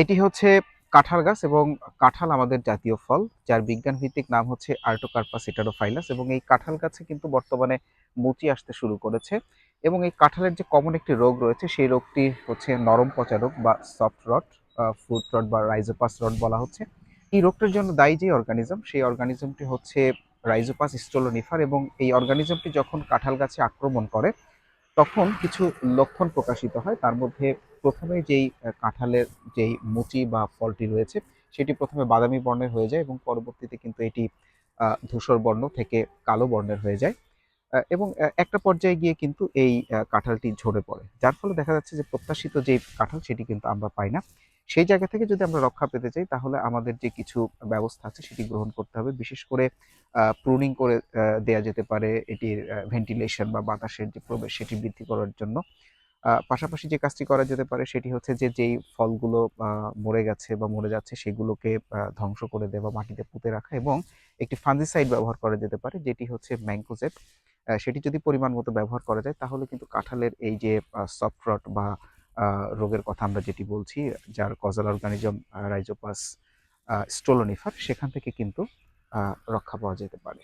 এটি হচ্ছে কাঁঠাল গাছ এবং কাঁঠাল আমাদের জাতীয় ফল, যার বিজ্ঞান ভিত্তিক নাম হচ্ছে আর্টোকার্পাস ইটারোফাইলাস এবং এই কাঁঠাল গাছে কিন্তু বর্তমানে মুচি আসতে শুরু করেছে এবং এই কাঁঠালের যে কমন একটি রোগ রয়েছে, সেই রোগটি হচ্ছে নরম পচা রোগ বা সফট রট ফুড রট বা রাইজোপাস রট বলা হচ্ছে। এই রোগটির জন্য দায়ী যে অর্গানিজম সেই অর্গানিজমটি হচ্ছে রাইজোপাস স্টোলোনিফার এবং এই অর্গানিজমটি যখন কাঁঠাল গাছে আক্রমণ করে, তখন কিছু লক্ষণ প্রকাশিত হয়। তার মধ্যে প্রথমে যেই কাঁঠালের যেই মুচি বা ফলটি রয়েছে, সেটি প্রথমে বাদামি বর্ণের হয়ে যায় এবং পরবর্তীতে কিন্তু এটি ধূসর বর্ণ থেকে কালো বর্ণের হয়ে যায়। এবং একটা পর্যায়ে গিয়ে কিন্তু এই কাঁঠালটি ঝরে পড়ে। যার ফলে দেখা যাচ্ছে যে প্রত্যাশিত যে কাঁঠাল সেটি কিন্তু আমরা পাই না। সেই জায়গা থেকে যদি আমরা রক্ষা পেতে চাই, তাহলে আমাদের যে কিছু ব্যবস্থা আছে, সেটি গ্রহণ করতে হবে। বিশেষ করে প্রুনিং করে দেয়া যেতে পারে এটির ভেন্টিলেশন বা বাতাসের যে প্রবেশ, সেটি বৃদ্ধি করার জন্য। পাশাপাশি যে কাজটি করা যেতে পারে সেটি হচ্ছে যে, যেই ফলগুলো মরে গেছে বা মরে যাচ্ছে সেগুলোকে ধ্বংস করে দেওয়া, মাটিতে পুঁতে রাখা এবং একটি ফাঙ্গিসাইড ব্যবহার করা যেতে পারে, যেটি হচ্ছে ম্যাংকোজেব সেটি যদি পরিমাণ মতো ব্যবহার করা যায়, তাহলে কিন্তু কাঁঠালের এই যে সফট বা রোগের কথা আমরা যেটি বলছি, যার কজাল অর্গানিজম রাইজোপাস স্টোলোনিফার সেখান থেকে কিন্তু রক্ষা পাওয়া যেতে পারে।